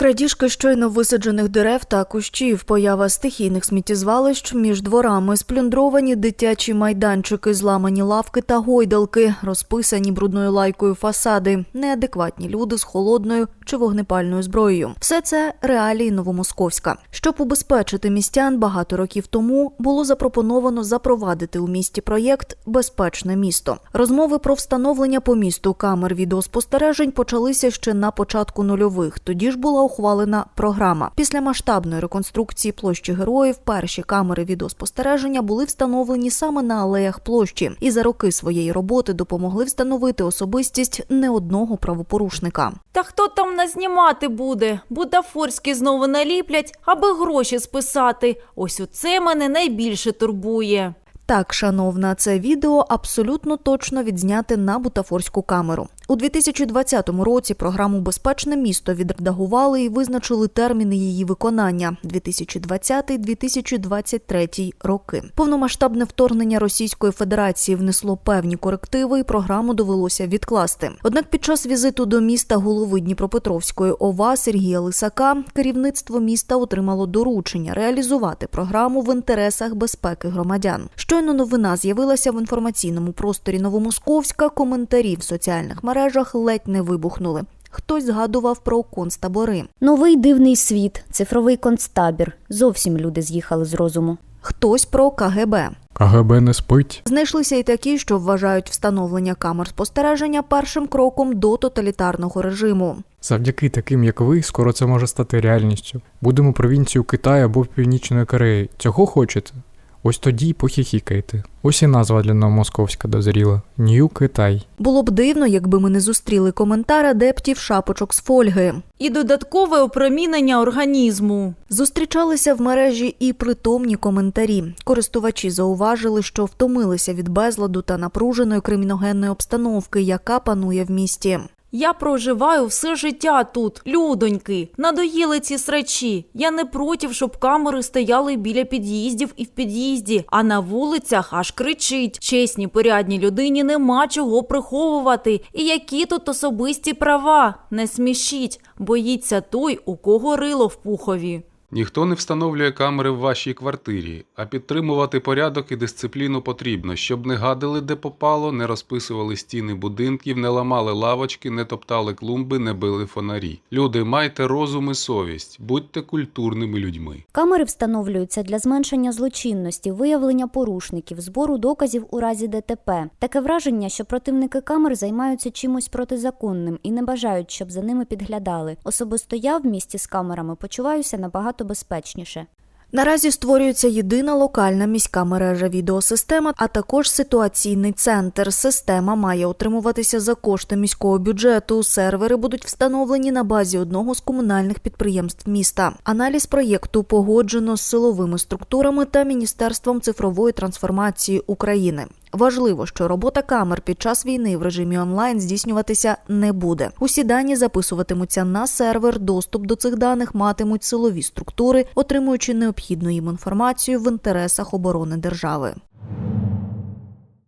Крадіжки щойно висаджених дерев та кущів, поява стихійних сміттєзвалищ між дворами, сплюндровані дитячі майданчики, зламані лавки та гойдалки, розписані брудною лайкою фасади, неадекватні люди з холодною чи вогнепальною зброєю. Все це реалії Новомосковська. Щоб убезпечити містян, багато років тому було запропоновано запровадити у місті проєкт Безпечне місто. Розмови про встановлення по місту камер відеоспостережень почалися ще на початку нульових. Тоді ж була ухвалена програма. Після масштабної реконструкції площі героїв перші камери відеоспостереження були встановлені саме на алеях площі, і за роки своєї роботи допомогли встановити особистість не одного правопорушника. Та хто там назнімати буде? Будафорські знову наліплять, аби гроші списати. Ось оце мене найбільше турбує. Так, шановна, це відео абсолютно точно відзняте на бутафорську камеру. У 2020 році програму Безпечне місто відредагували і визначили терміни її виконання 2020-2023 роки. Повномасштабне вторгнення Російської Федерації внесло певні корективи, і програму довелося відкласти. Однак під час візиту до міста голови Дніпропетровської ОВА Сергія Лисака керівництво міста отримало доручення реалізувати програму в інтересах безпеки громадян. Щойно новина з'явилася в інформаційному просторі Новомосковська. Коментарі в соціальних мережах ледь не вибухнули. Хтось згадував про концтабори. Новий дивний світ, цифровий концтабір. Зовсім люди з'їхали з розуму. Хтось про КГБ. КГБ не спить. Знайшлися й такі, що вважають встановлення камер спостереження першим кроком до тоталітарного режиму. Завдяки таким, як ви, скоро це може стати реальністю. Будемо провінцію Китаю або Північної Кореї. Цього хочете? Ось тоді й похіхікайте. Ось і назва для Новомосковська дозріла. Нью Китай. Було б дивно, якби ми не зустріли коментар адептів шапочок з фольги. І додаткове опромінення організму. Зустрічалися в мережі і притомні коментарі. Користувачі зауважили, що втомилися від безладу та напруженої криміногенної обстановки, яка панує в місті. Я проживаю все життя тут, людоньки. Надоїли ці срачі. Я не проти, щоб камери стояли біля під'їздів і в під'їзді, а на вулицях аж кричить. Чесній, порядній людині нема чого приховувати. І які тут особисті права? Не смішіть, боїться той, у кого рило в пухові. Ніхто не встановлює камери в вашій квартирі, а підтримувати порядок і дисципліну потрібно, щоб не гадили, де попало, не розписували стіни будинків, не ламали лавочки, не топтали клумби, не били фонарі. Люди, майте розум і совість, будьте культурними людьми. Камери встановлюються для зменшення злочинності, виявлення порушників, збору доказів у разі ДТП. Таке враження, що противники камер займаються чимось протизаконним і не бажають, щоб за ними підглядали. Особисто я в місті з камерами почуваюся набагато безпечніше. Наразі створюється єдина локальна міська мережа відеосистема, а також ситуаційний центр. Система має утримуватися за кошти міського бюджету. Сервери будуть встановлені на базі одного з комунальних підприємств міста. Аналіз проєкту погоджено з силовими структурами та Міністерством цифрової трансформації України. Важливо, що робота камер під час війни в режимі онлайн здійснюватися не буде. Усі дані записуватимуться на сервер. Доступ до цих даних матимуть силові структури, отримуючи необхідну їм інформацію в інтересах оборони держави.